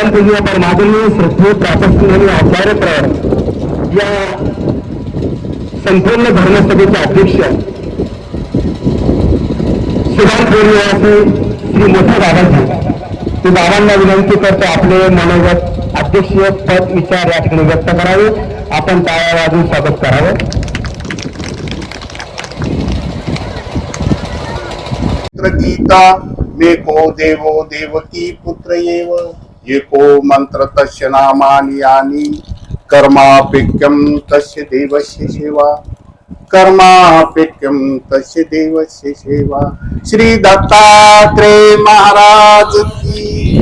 परमपूज्य परमादरणीय श्रद्धेय प्रातस्मरणीय आचार्य या संपूर्ण धर्मसभेचे अध्यक्ष सुभाष निवासी श्री मोठे बाबाजी ते बाबांना विनंती करतो आपले मनोगत अध्यक्षीय पद विचार या ठिकाणी व्यक्त करावे. आपण टाळ्या वाजून स्वागत करावं. पुत्र गीता मेको देवो देवकी पुत्र येव. एको मंत्र तस्य नामानि यानि कर्मापेक्यम तस्य देवस्य सेवा। कर्मापेक्यम तस्य देवस्य सेवा। श्री दत्तात्रेय महाराज की।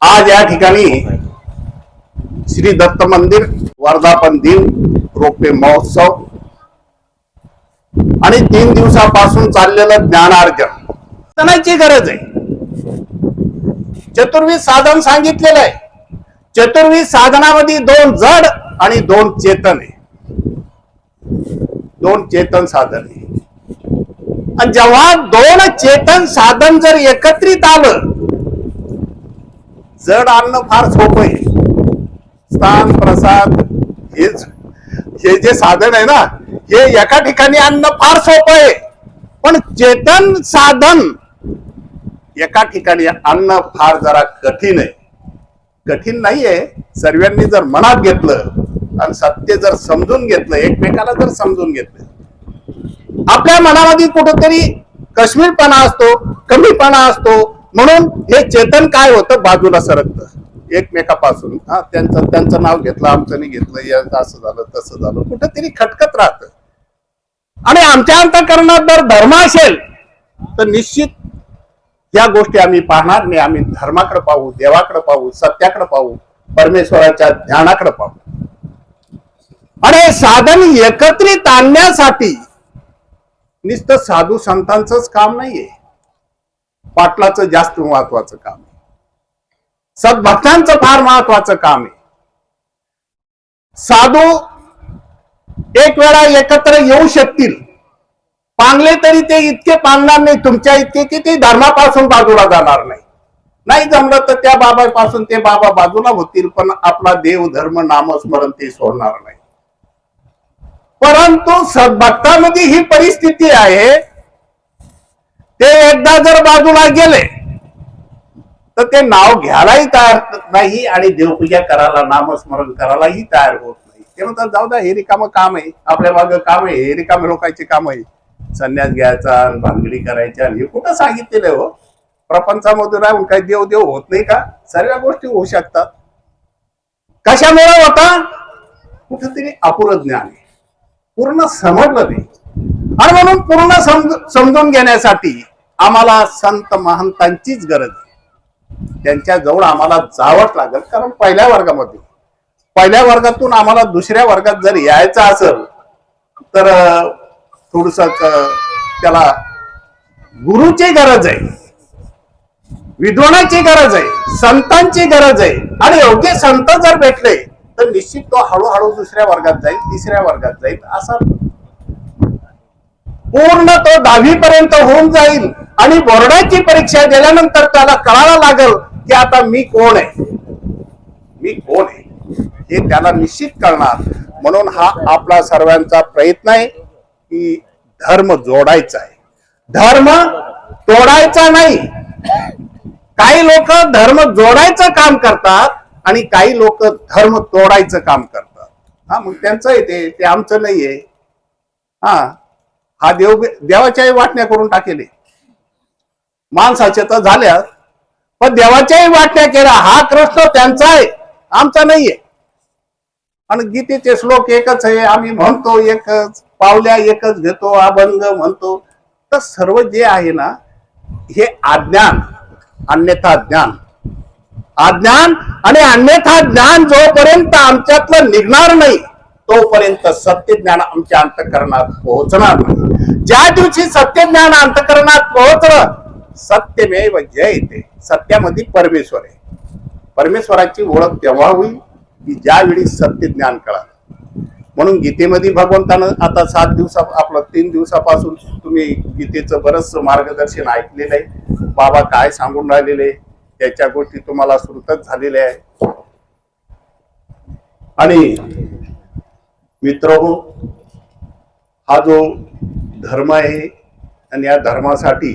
आज या ठिकाणी श्री दत्त मंदिर वर्धापन दिन रोपे महोत्सव आणि तीन दिवसापासून चाललेलं ज्ञानार्जन. गरज आहे. चतुर्विध साधन सांगितलेलं आहे. चतुर्विध साधनामध्ये दोन जड आणि दोन चेतन आहे. दोन चेतन साधन आहे. आणि जेव्हा दोन चेतन साधन जर एकत्रित आलं जड आणणं फार सोपं आहे. स्थान प्रसाद हेच हे जे साधन आहे ना हे एका ठिकाणी आणणं फार सोपं आहे. पण चेतन साधन एका ठिकाणी आणणं फार जरा कठीण आहे. कठीण नाहीये. सर्वांनी जर मनात घेतलं आणि सत्य जर समजून घेतलं एकमेकाला जर समजून घेतलं. आपल्या मनामध्ये कुठंतरी कश्मीरपणा असतो कमीपणा असतो. म्हणून हे चेतन काय होतं? बाजूला सरकतं. एकमेकापासून. हा त्यांचं त्यांचं नाव घेतलं आमचं नाही घेतलं असं झालं तसं झालं. कुठंतरी खटकत राहतं. आणि आमच्या अंतकरणात जर धर्म असेल तर निश्चित या गोष्टी आम्ही पाहणार नाही. आम्ही धर्माकडे पाहू देवाकडे पाहू सत्याकडे पाहू परमेश्वराच्या ध्यानाकडे पाहू. आणि साधन एकत्रित आणण्यासाठी नुसतं साधू संतांचंच काम नाहीये. पाटलाचं जास्त महत्वाचं काम आहे. सद्भक्तांचं फार महत्वाचं काम आहे. साधू एक वेळा एकत्र येऊ शकतील. पांगले तरी ते इतके पांगणार नाही तुमच्या इतके की ते धर्मापासून बाजूला जाणार नाही. नाही जमलं तर त्या बाबापासून ते बाबा बाजूला होतील पण आपला देव धर्म नामस्मरण ते सोडणार नाही. परंतु सद्भक्तामध्ये ही परिस्थिती आहे ते एकदा जर बाजूला गेले तर ते नाव घ्यायलाही तयार नाही आणि देवपूजा करायला नामस्मरण करायलाही तयार होत नाही. ते म्हणतात जाऊ द्या हे रिकाम काम आहे आपल्या मागं काम आहे हे रिकामे लोकांचे काम आहे. संन्यास घ्यायचा आणि भांगडी करायच्या हे कुठं सांगितलेलं हो? प्रपंचामधून राहून काही देव देव होत नाही का? सर्व गोष्टी होऊ शकतात. कशामुळे होता? कुठंतरी अपुरं ज्ञान आहे. पूर्ण समजलं नाही. आणि म्हणून पूर्ण समज समजून घेण्यासाठी आम्हाला संत महंतांचीच गरज आहे. त्यांच्या जवळ आम्हाला जावंच लागेल. कारण पहिल्या वर्गामध्ये पहिल्या वर्गातून आम्हाला दुसऱ्या वर्गात जर यायचं असेल तर थोडस त्याला गुरुची गरज आहे. विद्वानाची गरज आहे. संतांची गरज आहे. आणि योग्य संत जर भेटले तर निश्चित तो हळूहळू दुसऱ्या वर्गात जाईल तिसऱ्या वर्गात जाईल असा पूर्ण तो दहावी पर्यंत होऊन जाईल. आणि बोर्डाची परीक्षा दिल्यानंतर त्याला कळायला लागेल की आता मी कोण आहे. मी कोण आहे? हे त्याला निश्चित करणार. म्हणून हा आपला सर्वांचा प्रयत्न आहे. की धर्म जोडायचा आहे. धर्म तोडायचा नाही. काही लोक धर्म जोडायचं काम करतात आणि काही लोक धर्म तोडायचं काम करतात. हा मग त्यांचं आहे ते ते आमचं नाहीये हा हा देव देवाच्याही वाटण्या करून टाकेले. माणसाच्या तर झाल्या पण देवाच्याही वाटण्या केल्या हा कृष्ण त्यांचा आहे. आमचा नाहीये आणि गीतेचे श्लोक एकच आहे आम्ही म्हणतो एकच. पावल्या एकच घेतो अभंग म्हणतो. तर सर्व जे आहे ना हे अज्ञान अन्यथा ज्ञान. अज्ञान आणि अन्यथा ज्ञान जोपर्यंत आमच्यातलं निघणार नाही तोपर्यंत सत्य ज्ञान आमच्या अंतकरणात पोहोचणार नाही. ज्या दिवशी सत्य ज्ञान अंतकरणात पोहोचलं सत्यमेव जय येते सत्यामध्ये परमेश्वर आहे. परमेश्वराची ओळख तेव्हा होईल की ज्यावेळी सत्य ज्ञान कळालं. म्हणून गीतेमध्ये भगवंतानं आता सात दिवसा आपलं तीन दिवसापासून तुम्ही गीतेचं बरंच मार्गदर्शन ऐकलेलं आहे. बाबा काय सांगून राहिलेले त्याच्या गोष्टी तुम्हाला श्रुतच झालेल्या आहे आणि मित्र हा जो धर्म आहे आणि या धर्मासाठी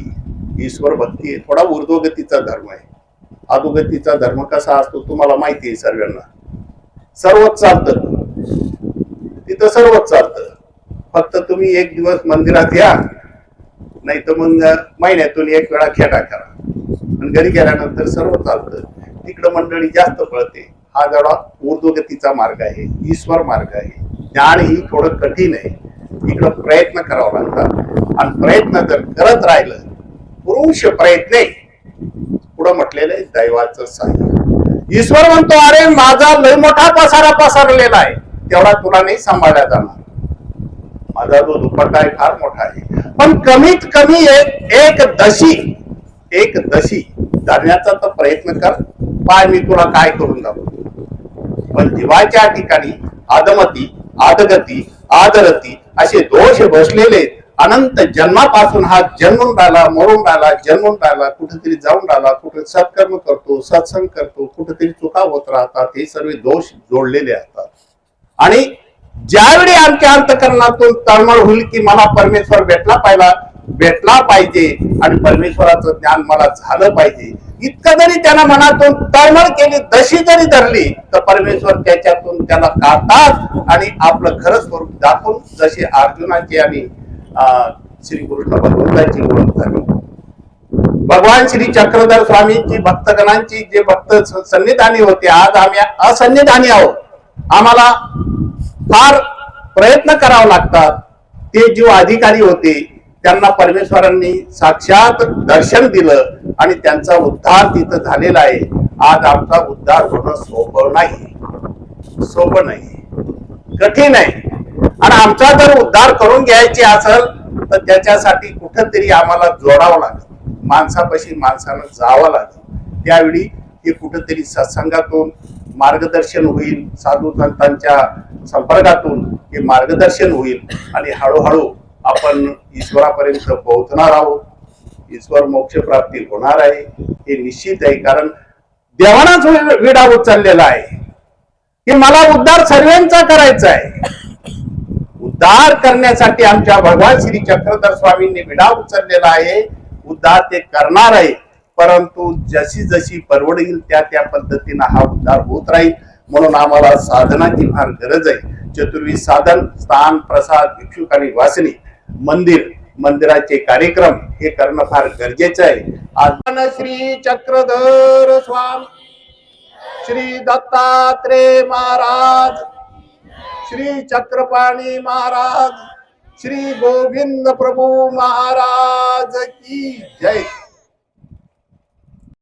ईश्वर भक्ती आहे थोडा ऊर्ध्वगतीचा धर्म आहे. अधोगतीचा धर्म कसा असतो तुम्हाला माहिती आहे सर्वांना. सर्वच चालतं. तिथं सर्वच चालतं. फक्त तुम्ही एक दिवस मंदिरात या नाही तर मग महिन्यातून एक वेळा खेटा करा. आणि घरी गेल्यानंतर सर्व चालतं. तिकडं मंडळी जास्त पळते. हा जरा ऊर्ध्वगतीचा मार्ग आहे ईश्वर मार्ग आहे. ज्ञान ही थोडं कठीण आहे. इकडं प्रयत्न करावा लागतात. आणि प्रयत्न जर करत राहिलं पुरुष प्रयत्न. पुढं म्हटलेलं आहे दैवाचं साह्य. ईश्वर म्हणतो अरे माझा लय मोठा पसारा पसरलेला आहे. तेवढा तुला नाही सांभाळला जाणार. माझा जो दुपट्टा आहे फार मोठा आहे. पण कमीत कमी एक एक दशी एक दशी जाण्याचा तर प्रयत्न कर. पाय मी तुला काय करून दाखवतो. पण जीवाच्या ठिकाणी आदमती आदगती आदरती असे दोष बसलेले अनंत जन्मापासून हा जन्मून राहिला मरून राहिला जन्मून राहिला कुठेतरी जाऊन राहिला कुठे सत्कर्म करतो सत्संग करतो कुठेतरी चुका होत राहतात हे सर्व दोष जोडलेले असतात. आणि ज्यावेळी आमच्या अंतकरणातून तळमळ होईल की मला परमेश्वर भेटला पाहिला भेटला पाहिजे आणि परमेश्वराचं ज्ञान मला झालं पाहिजे. इतकं जरी त्यांना मनातून तळमळ केली दशी जरी धरली तर परमेश्वर त्याच्यातून त्याला काढतात आणि आपलं खरं स्वरूप दाखवून जसे अर्जुनाची आणि अं, श्रीकृष्ण भगवंताची ओळख झाली. भगवान श्री चक्रधर स्वामींची भक्तगणांची जे भक्त सन्निधानी होते आज आम्ही असन्निधानी आहोत. आम्हाला फार प्रयत्न करावे लागतात. ते जे अधिकारी होते त्यांना परमेश्वरांनी साक्षात दर्शन दिलं आणि त्यांचा उद्धार तिथं झालेला आहे. आज आमचा उद्धार होणं सोपं नाही. सोपं नाही. कठीण आहे. आणि आमचा जर उद्धार करून घ्यायचे असेल तर त्याच्यासाठी कुठंतरी आम्हाला जोडावं लागेल. माणसापाशी माणसानं जावं लागेल. त्यावेळी हे कुठंतरी सत्संगातून मार्गदर्शन होईल. साधू संतांच्या संपर्कातून हे मार्गदर्शन होईल आणि हळूहळू आपण ईश्वरापर्यंत पोहोचणार आहोत. ईश्वर मोक्ष प्राप्ती होणार आहे हे निश्चित आहे कारण देवानाच वि- विडा उचललेला आहे. की मला उद्धार सर्वांचा करायचा आहे. उद्धार करण्यासाठी आमच्या भगवान श्री चक्रधर स्वामींनी विडा उचललेला आहे. उद्धार ते करणार आहे परंतु जशी जशी परवडेल त्या त्या पद्धतीनं हा उद्धार होत राहील. म्हणून आम्हाला साधनाची फार गरज आहे. चतुर्वी साधन स्थान प्रसाद भिक्षुक आणि वासनी मंदिर मंदिराचे कार्यक्रम हे करणं फार गरजेचं आहे. आज श्री चक्रधर स्वामी श्री दत्तात्रेय महाराज श्री चक्रपाणी महाराज श्री गोविंद प्रभू महाराज की जय.